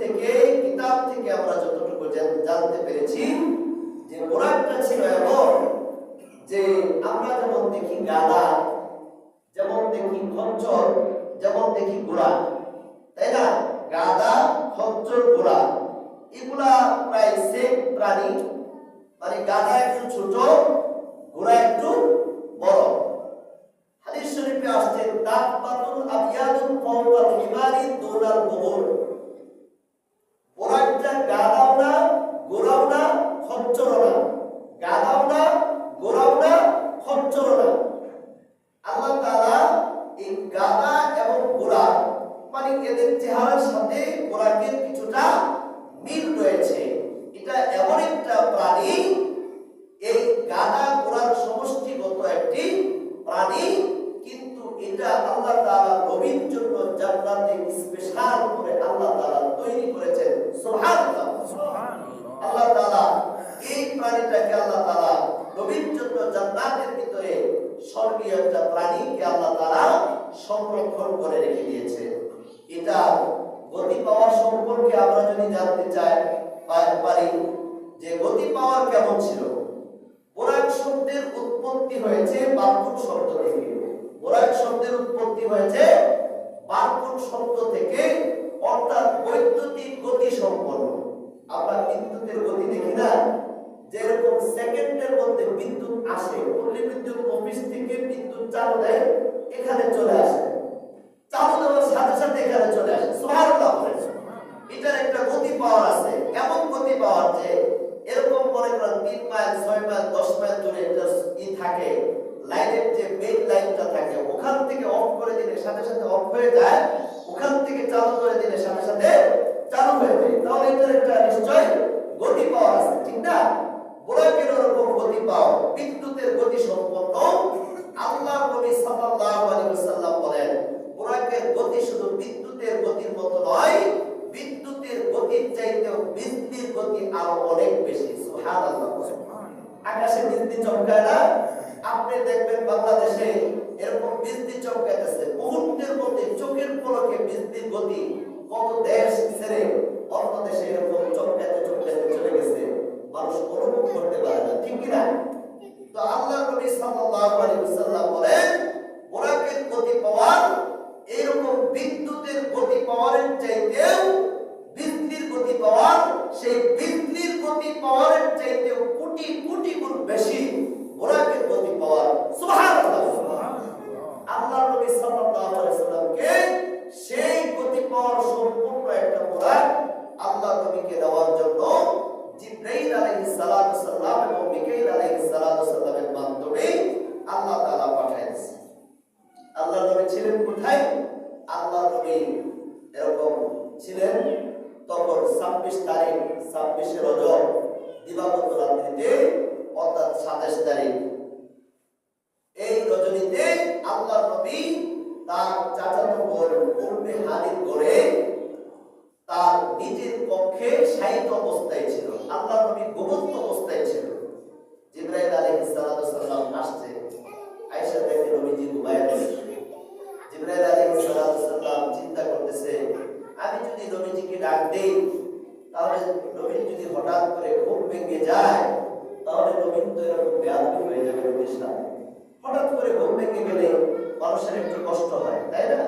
থেকে, কিতাব থেকে আমরা যতটুকু জানতে পেরেছি, যে বোরাকটা ছিল এমন যে আমরা যেমন দেখি গাদা যেমন দেখি খচ্চর যেমন দেখি ঘোড়া, তাই না? গাদা খচ্চর ঘোড়া, এগুলা প্রায় সেম প্রাণী। মানে গাদা একটু ছোট, ঘোড়া একটু বড়। হাদিস শরীফে আসছে দাব্বাতুল আবিয়াদুল ফাওকাল হিমারি দুনাল বুহুর ওরাটা গাদাও না গোড়াও না খচ্চরও না গাদাও না গোড়াও না খচ্চরও না আল্লাহ তাআলা এই গাদা এবং গোড়া এদের চেহারার সাথে গোড়াকে কিছুটা মিল রয়েছে। এটা এমন একটা প্রাণী এই গাদা গোড়ার সমষ্টিগত একটি প্রাণী কিন্তু এটা আল্লাহ তাআলা নবীর জন্য জান্নাতে স্পেশাল করে আল্লাহ তাআলা তৈরি করেছেন। সুবহানাল্লাহ। আল্লাহ তাআলা এই প্রাণীটাকে আল্লাহ তাআলা নবীর জন্য জান্নাতের ভিতরে স্বর্গীয় একটা প্রাণীকে আল্লাহ তাআলা সংরক্ষণ করে রেখে দিয়েছে এটা গতি পাওয়ার সম্পর্কে আমরা যদি জানতে চাই, পারি যে গতি পাওয়ার কেমন ছিল? বোরাক শব্দের উৎপত্তি হয়েছে বারকুট শব্দ থেকে। বোরাক শব্দের উৎপত্তি হয়েছে বারকুট শব্দ থেকে, অর্থাৎ বৈদ্যুতিক গতি সম্পন্ন। আমরা বিদ্যুতের গতি দেখি না? যেরকম সেকেন্ডের মধ্যে বিদ্যুৎ আসে পল্লী বিদ্যুৎ অফিস থেকে বিদ্যুৎ চালু দেয়, এখানে চলে আসে চালু দেওয়ার সাথে সাথে এখানে চলে আসে সুবহানাল্লাহ বলেন। এটার একটা গতি পাওয়ার আছে এমন গতি পাওয়ার যে এরকম মনে করেন তিন মাইল, ছয় মাইল, দশ মাইল দূরে একটা ই থাকে, লাইনের যে মেইন লাইনটা থাকে, ওখান থেকে অফ করে দিলে সাথে সাথে অফ হয়ে যায়, ওখান থেকে চালু করে দিলে সাথে সাথে চালু হয়ে যায়। তাহলে এটার একটা নিশ্চয় গতি পাওয়ার আছে, ঠিক না? ওরকম গতি পাওয়ার বিদ্যুতের গতি সম্পন্ন। আল্লাহ নবী সাল্লাল্লাহু আলাইহি ওয়াসাল্লাম বলেন বোরাকের গতি শুধু বিদ্যুতের গতির মতো নয়, বিদ্যুতের গতির চাইতেও বিদ্যুতের গতি আরও অনেক বেশি। আকাশে বিদ্যুৎ চমকায় না, আপনি দেখবেন বাংলাদেশে এরকম বিদ্যুৎ চমকাইতেছে। মুহূর্তের মধ্যে, চোখের পলকে বিদ্যুৎ গতি কত দেশ ছেড়ে অন্য দেশে এরকম চমকাইতে চমকাইতে চলে গেছে। মানুষ অনুভব করতে পারে না, ঠিক কিনা? তো আল্লাহ নবী সাল্লাল্লাহু আলাইহি ওয়াসাল্লাম বলেন বোরাকের গতি পাওয়ার, এরকম বিদ্যুতের গতি পাওয়ারের চাইতেও বৃদ্ধির গতি পাওয়ার, সেই বৃদ্ধির গতি পাওয়ারের চাইতেও কোটি কোটি গুণ বেশি বোরাকের গতি পাওয়ার সুবহানাল্লাহ আল্লাহ নবী সাল্লাল্লাহু আলাইহি সাল্লামকে সেই গতি পাওয়ার সম্পূর্ণ একটা বোরাক আল্লাহ নবীকে দেওয়ার জন্য জিব্রাইল আলাইহিস সালাতু সাল্লাম এবং মিকাইল আলাইহিস সালাতু সাল্লামের মাধ্যমে আল্লাহ তাআলা পাঠাইছেন আল্লাহ নবী ছিলেন কোথায় এরকম ছিলেন। তখন ছাব্বিশ তারিখ ছাব্বিশে রজব দিবাগত রাত্রিতে ডাক দেই তাহলে নবীন যদি হঠাৎ করে ঘুম ভেঙে যায়, তাহলে নবীন তো এরকম ব্যাধি হয়ে যাবে নবীর হঠাৎ করে ঘুম ভেঙে গেলে মানুষের একটু কষ্ট হয়, তাই না?